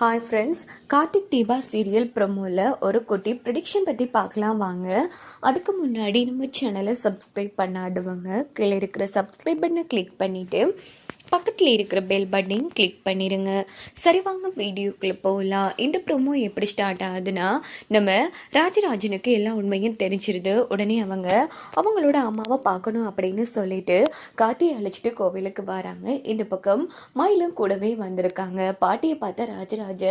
Hi friends Karthik Deepa serial ப்ரமோவில் ஒரு குட்டி prediction பற்றி பார்க்கலாம் வாங்க. அதுக்கு முன்னாடி நம்ம சேனலை சப்ஸ்கிரைப் பண்ணாதவங்க கீழே இருக்கிற சப்ஸ்கிரைப் பண்ண கிளிக் பண்ணிவிட்டு பக்கத்தில் இருக்கிற பெல் பட்டனையும் கிளிக் பண்ணிடுங்க சரி வாங்க வீடியோக்குள்ளே போகலாம் இந்த ப்ரோமோ எப்படி ஸ்டார்ட் ஆகுதுன்னா நம்ம ராஜராஜனுக்கு எல்லா உண்மையும் தெரிஞ்சிருது. உடனே அவங்க அவங்களோட அம்மாவை பார்க்கணும் அப்படின்னு சொல்லிட்டு காத்தியை அழைச்சிட்டு கோவிலுக்கு வராங்க. இந்த பக்கம் மயிலும் கூடவே வந்திருக்காங்க. பாட்டியை பார்த்த ராஜராஜ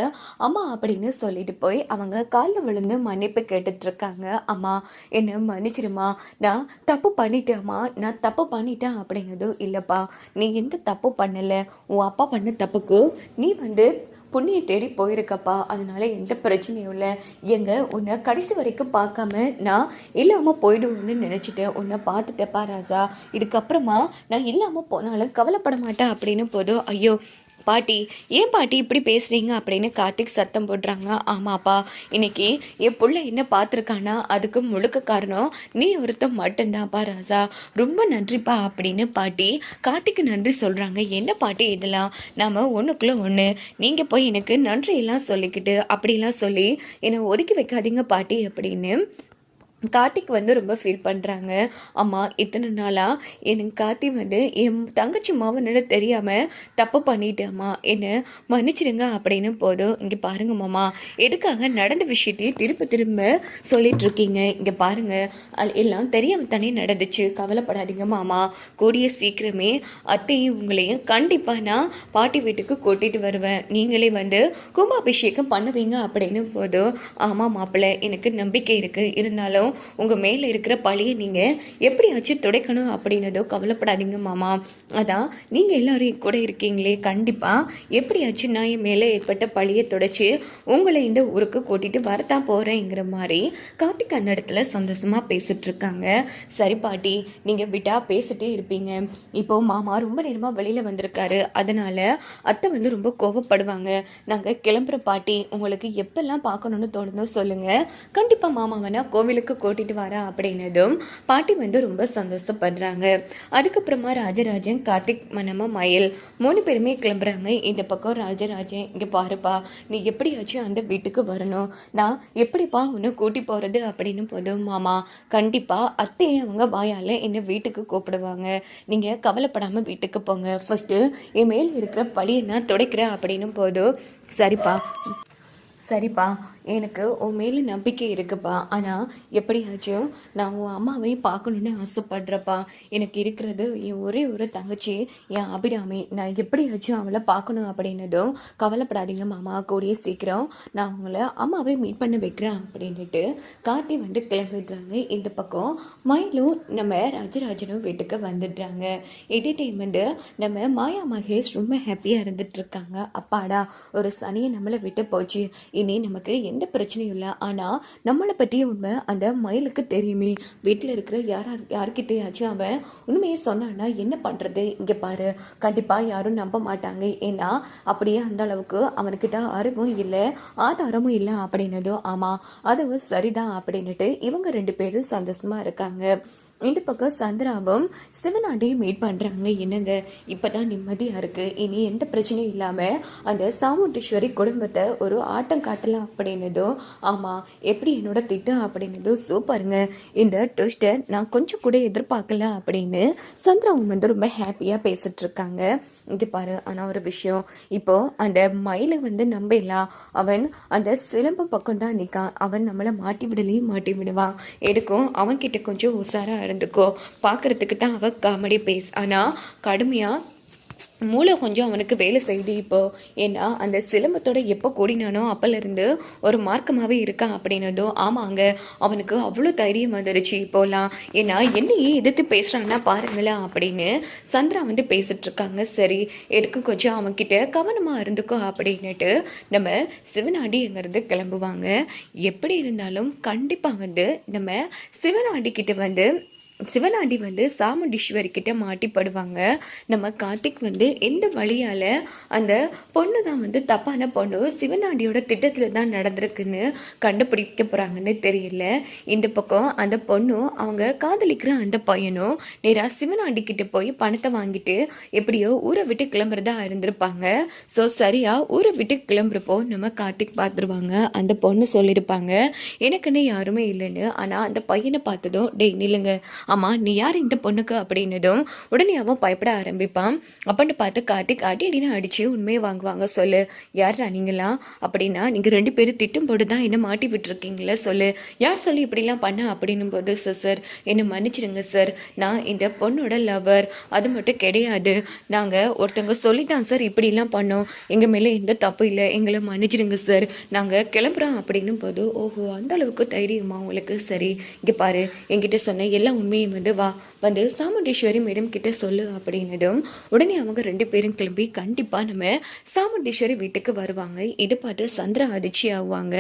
அம்மா அப்படின்னு சொல்லிட்டு போய் அவங்க காலில் விழுந்து மன்னிப்பு கேட்டுட்டு இருக்காங்க அம்மா என்ன மன்னிச்சிடுமா? நான் தப்பு பண்ணிட்டேம்மா. நான் தப்பு பண்ணிட்டேன் அப்படிங்கிறதும் இல்லைப்பா. நீ எந்த தப்பு பண்ணலை உன் அப்பா பண்ண தப்புக்கு நீ வந்து புண்ணிய தேடி போயிருக்கப்பா. அதனால எந்த பிரச்சனையும் இல்லை. எங்க உன்னை கடைசி வரைக்கும் பார்க்காம நான் இல்லாமல் போயிடுவோன்னு நினச்சிட்டேன் உன்னை பார்த்துட்டேப்பா ராசா. இதுக்கப்புறமா நான் இல்லாமல் போனாலும் கவலைப்பட மாட்டேன் அப்படின்னு போதும். ஐயோ பாட்டி ஏன் பாட்டி இப்படி பேசுறீங்க? அப்படின்னு கார்த்திக் சத்தம் போடுறாங்க. ஆமாப்பா இன்னைக்கு என் பிள்ளை என்ன பார்த்துருக்கானா? அதுக்கு முழுக்க காரணம் நீ ஒருத்தன் மட்டும்தான்ப்பா ராசா ரொம்ப நன்றிப்பா அப்படின்னு பாட்டி கார்த்திக்கு நன்றி சொல்கிறாங்க என்ன பாட்டி இதெல்லாம்? நாம ஒன்றுக்குள்ள ஒன்று நீங்கள் போய் எனக்கு நன்றியெல்லாம் சொல்லிக்கிட்டு அப்படிலாம் சொல்லி என்னை ஒதுக்கி வைக்காதீங்க பாட்டி அப்படின்னு கார்த்திக் வந்து ரொம்ப ஃபீல் பண்ணுறாங்க அம்மா இத்தனை நாளாக எனக்கு கார்த்தி வந்து என் தங்கச்சி மாவனோட தெரியாமல் தப்பு பண்ணிட்டேம்மா. என்னை மன்னிச்சிடுங்க அப்படின்னு போதும் இங்கே பாருங்க மாமா எதுக்காக நடந்த விஷயத்தையே திரும்ப திரும்ப சொல்லிட்டு இருக்கீங்க? இங்கே பாருங்கள் அது எல்லாம் தெரியாமல் தானே நடந்துச்சு. கவலைப்படாதீங்க மாமா. கூடிய சீக்கிரமே அத்தையும் உங்களையும் கண்டிப்பாக நான் பாட்டி வீட்டுக்கு கூட்டிகிட்டு வருவேன். நீங்களே வந்து கும்பாபிஷேகம் பண்ணுவீங்க அப்படின்னு போதும் ஆமாம் மாப்பிள்ளை எனக்கு நம்பிக்கை இருக்குது இருந்தாலும் உங்கள் மேலே இருக்கிற பழியை நீங்கள் எப்படியாச்சும் துடைக்கணும் அப்படின்னதோ கவலைப்படாதீங்க மாமா. அதான் நீங்கள் எல்லோரும் கூட இருக்கீங்களே கண்டிப்பாக எப்படியாச்சும் நான் என் மேலே ஏற்பட்ட பழியை துடைச்சி உங்களை இந்த ஊருக்கு கூட்டிகிட்டு வரத்தான் போகிறேங்கிற மாதிரி கார்த்திக் அந்த இடத்துல சந்தோஷமாக பேசிகிட்ருக்காங்க சரி பாட்டி நீங்கள் விட்டா பேசிட்டே இருப்பீங்க. இப்போ மாமா ரொம்ப நேரமாக வெளியில் வந்திருக்காரு. அதனால் அத்தை வந்து ரொம்ப கோபப்படுவாங்க நாங்கள் கிளம்புற பாட்டி உங்களுக்கு எப்பெல்லாம் பார்க்கணுன்னு தோணுதோ சொல்லுங்கள் கண்டிப்பாக மாமாவை நான் கோவிலுக்கு கூட்டிட்டு வரா அப்படின்னதும் பாட்டி வந்து ரொம்ப சந்தோஷப்படுறாங்க. அதுக்கப்புறமா ராஜராஜன் கார்த்திக் மனமா மயில் மூணு பேருமே கிளம்புறாங்க. இந்த பக்கம் ராஜராஜன் இங்கே பாருப்பா நீ எப்படியாச்சும் அந்த வீட்டுக்கு வரணும். நான் எப்படிப்பா உன்னை கூட்டி போகிறது அப்படின்னு போதும். மாமா கண்டிப்பாக அத்தையை அவங்க வாயால் என்னை வீட்டுக்கு கூப்பிடுவாங்க. நீங்கள் கவலைப்படாமல் வீட்டுக்கு போங்க. ஃபஸ்ட்டு என் மேல் இருக்கிற பழியை நான் துடைக்கிறேன். அப்படின்னு போதும். சரிப்பா சரிப்பா எனக்கு உன் மேலே நம்பிக்கை இருக்குப்பா. ஆனால் எப்படியாச்சும் நான் உன் அம்மாவையும் பார்க்கணுன்னு ஆசைப்படுறப்பா. எனக்கு இருக்கிறது என் ஒரே ஒரு தங்கச்சி என் அபிராமி. நான் எப்படியாச்சும் அவளை பார்க்கணும் அப்படின்னதும் கவலைப்படாதீங்க மாமா. கூடிய சீக்கிரம் நான் அவங்கள அம்மாவை மீட் பண்ண வைக்கிறேன் அப்படின்ட்டு கார்த்தி வந்து கிளம்பிடுறாங்க. இந்த பக்கம் மயிலும் நம்ம ராஜராஜனும் வீட்டுக்கு வந்துடுறாங்க. இதே டைம் வந்து நம்ம மாயா மகேஷ் ரொம்ப ஹாப்பியாக இருந்துட்டு இருக்காங்க. அப்பாடா ஒரு சனியை நம்மளை விட்டு போச்சு. இனி நமக்கு எந்த பிரச்சனையும் இல்லை. ஆனால் நம்மளை பற்றிய உண்மை அந்த மயிலுக்கு தெரியுமே. வீட்டில் இருக்கிற யாரா யார்கிட்டயாச்சும் அவன் உண்மையை சொன்னான்னா என்ன பண்ணுறது இங்கே பாரு. கண்டிப்பாக யாரும் நம்ப மாட்டாங்க. ஏன்னா அப்படியே அந்த அளவுக்கு அவனுக்கிட்ட அறிவும் இல்லை ஆதாரமும் இல்லை அப்படின்னதும் ஆமாம் அதுவும் சரிதான் அப்படின்னுட்டு இவங்க ரெண்டு பேரும் சந்தோஷமாக இருக்காங்க. இந்த பக்கம் சந்திராவும் சிவனாண்டையும் மீட் பண்ணுறாங்க என்னங்க? இப்போ தான் நிம்மதியாக இருக்குது இனி எந்த பிரச்சனையும் இல்லாமல் அந்த சாமுண்டீஸ்வரி குடும்பத்தை ஒரு ஆட்டம் காட்டலாம் அப்படின்னதும் ஆமாம் எப்படி என்னோட திட்டம் அப்படின்னதும் சூப்பருங்க. இந்த ட்விஸ்ட்டை நான் கொஞ்சம் கூட எதிர்பார்க்கல அப்படின்னு சந்திராவும் வந்து ரொம்ப ஹாப்பியாக பேசிகிட்ருக்காங்க இருக்காங்க. இது பாரு ஆனால் ஒரு விஷயம். இப்போ அந்த மயிலை வந்து நம்பலாம் அவன் அந்த சிலம்பம் பக்கம் தான் நிற்கான் அவன் நம்மளை மாட்டி விடலையும் மாட்டி விடுவான். எதுக்கும்? அவன்கிட்ட கொஞ்சம் உஷாராக இருந்துக்கோ பார்க்கறதுக்கு தான் அவள் காமெடி பேஸ். ஆனால் கடுமையாக மூளை கொஞ்சம் அவனுக்கு வேலை செய்யுது இப்போ. ஏன்னா அந்த சிலம்பத்தோட எப்போ கூடினானோ அப்போலேருந்து ஒரு மார்க்கமாகவே இருக்கான் அப்படின்னதும் ஆமாங்க அவனுக்கு அவ்வளோ தைரியம் வந்துருச்சு இப்போலாம். ஏன்னா என்னையே எதிர்த்து பேசுகிறான்னா பாருங்களேன் அப்படின்னு சந்திரா வந்து பேசிகிட்ருக்காங்க சரி எதுக்கு கொஞ்சம் அவன்கிட்ட கவனமாக இருந்துக்கோ அப்படின்னுட்டு நம்ம சிவனாடிங்கிறது கிளம்புவாங்க. எப்படி இருந்தாலும் கண்டிப்பாக வந்து நம்ம சிவனாண்டி கிட்ட வந்து சிவனாண்டி வந்து சாமுண்டீஸ்வரி கிட்ட மாட்டிப்படுவாங்க. நம்ம கார்த்திக் வந்து எந்த வழியால் அந்த பொண்ணு தான் வந்து தப்பான பொண்ணு சிவனாண்டியோட திட்டத்தில் தான் நடந்திருக்குன்னு கண்டுபிடிக்க போகிறாங்கன்னு தெரியல. இந்த பக்கம் அந்த பொண்ணும் அவங்க காதலிக்கிற அந்த பையனும் நேராக சிவனாண்டி கிட்ட போய் பணத்தை வாங்கிட்டு எப்படியோ ஊரை விட்டு கிளம்புறதா இருந்திருப்பாங்க. ஸோ சரியாக ஊரை விட்டு கிளம்புறப்போ நம்ம கார்த்திக் பார்த்துருவாங்க அந்த பொண்ணு சொல்லியிருப்பாங்க. எனக்குன்னு யாருமே இல்லைன்னு. ஆனால் அந்த பையனை பார்த்ததும் டெய் நில்லுங்க. ஆமாம் நீ யார் இந்த பொண்ணுக்கு அப்படின்னதும் உடனே அவன் பயப்பட ஆரம்பிப்பான். அப்படின்னு பார்த்து கார்த்திக் அடி அடின்னு அடித்து உண்மையை வாங்குவாங்க சொல்லு. யாரா நீங்களா? அப்படின்னா நீங்கள் ரெண்டு பேரும் திட்டம் போட்டு தான் என்ன மாட்டி விட்டுருக்கீங்களே சொல்லு. யார் சொல்லி இப்படிலாம் பண்ண? அப்படின்னும் போது சார் சார் என்னை மன்னிச்சிடுங்க சார் நான் இந்த பொண்ணோட லவர் அது மட்டும் கிடையாது. நாங்கள் ஒருத்தவங்க சொல்லி தான் சார் இப்படிலாம் பண்ணோம். எங்கள் மேலே எந்த தப்பு இல்லை. எங்களை மன்னிச்சிடுங்க சார் நாங்கள் கிளம்புறோம். அப்படின்னும் போது ஓஹோ அந்த அளவுக்கு தைரியமா உங்களுக்கு? சரி இங்கே பாரு. என்கிட்ட சொன்ன எல்லா உண்மையும் வந்து வா வந்து சாமுண்டீஸ்வரி மேடம் கிட்ட சொல்லு அப்படின்னதும் உடனே அவங்க ரெண்டு பேரும் கிளம்பி கண்டிப்பாக நம்ம சாமுண்டீஸ்வரி வீட்டுக்கு வருவாங்க. இது பார்த்து சந்திரா அதிர்ச்சி ஆகுவாங்க.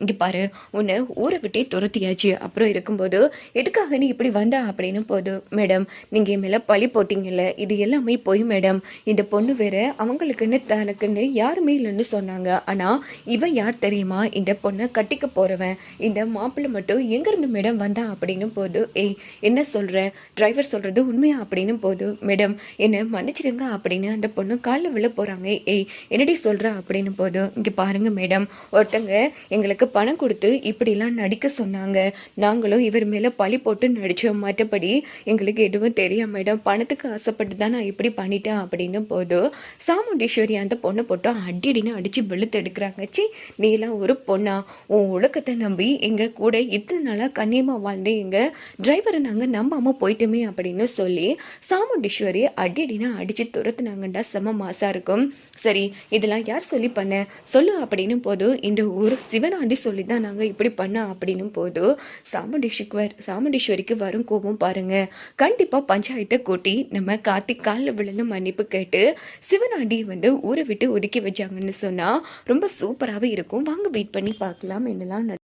இங்கே பாரு உன்னை ஊரை விட்டே துரத்தியாச்சு. அப்புறம் இருக்கும்போது எதுக்காக நீ இப்படி வந்தா அப்படின்னு போது மேடம் நீங்கள் என் மேலே பழி போட்டீங்கல்ல இது எல்லாமே போய் மேடம் இந்த பொண்ணு வேற அவங்களுக்குன்னு தனக்குன்னு யாருமே இல்லைன்னு சொன்னாங்க. ஆனால் இவன் யார் தெரியுமா? இந்த பொண்ணை கட்டிக்க போறவன். இந்த மாப்பிள்ளை மட்டும் எங்கேருந்து மேடம் வந்தான் அப்படின்னு போது ஏய் என்ன சொல்கிற டிரைவர் சொல்கிறது உண்மையா அப்படின்னு போது மேடம் என்னை மன்னிச்சிடுங்க அப்படின்னு அந்த பொண்ணு காலில் விழ போகிறாங்க ஏய் என்னடி சொல்கிற அப்படின்னு போது இங்கே பாருங்கள் மேடம் ஒருத்தங்க எங்களுக்கு பணம் கொடுத்து இப்படிலாம் நடிக்க சொன்னாங்க. நாங்களும் இவர் மேலே பழி போட்டு நடித்தோம் மற்றபடி எங்களுக்கு எதுவும் தெரியும் மேடம் பணத்துக்கு ஆசைப்பட்டு தான் நான் இப்படி பண்ணிட்டேன் அப்படின்னு போது சாமுண்டீஸ்வரி அந்த பொண்ணை போட்டு அடிடின்னு அடித்து வெளுத்து எடுக்கிறாங்க. சி நீலாம் ஒரு பொண்ணா? உன் ஒழுக்கத்தை நம்பி எங்கள் கூட இத்தனை நாளாக கண்ணியமாக வாழ்ந்து எங்கள் டிரைவரை நாங்கள் நம்பாமல் போயிட்டோமே அப்படின்னு சொல்லி சாமுண்டீஸ்வரி அடினா அடித்து துரத்துனாங்கண்டா செம மாசாக இருக்கும். சரி இதெல்லாம் யார் சொல்லி பண்ண? சொல்லு அப்படின்னும் போது இந்த ஊர் சிவனாண்டி சொல்லி தான் நாங்கள் இப்படி பண்ணோம் அப்படின்னும் போது சாமுண்டீஸ்வர் சாமுண்டீஸ்வரிக்கு வரும் கோபம் பாருங்கள் கண்டிப்பாக பஞ்சாயத்தை கூட்டி நம்ம கார்த்திக் காலில் விழுந்து மன்னிப்பு கேட்டு சிவனாண்டி வந்து ஊரை விட்டு ஒதுக்கி வச்சாங்கன்னு சொன்னால் ரொம்ப சூப்பராகவே இருக்கும். வாங்க வெயிட் பண்ணி பார்க்கலாம். என்னெல்லாம் நட-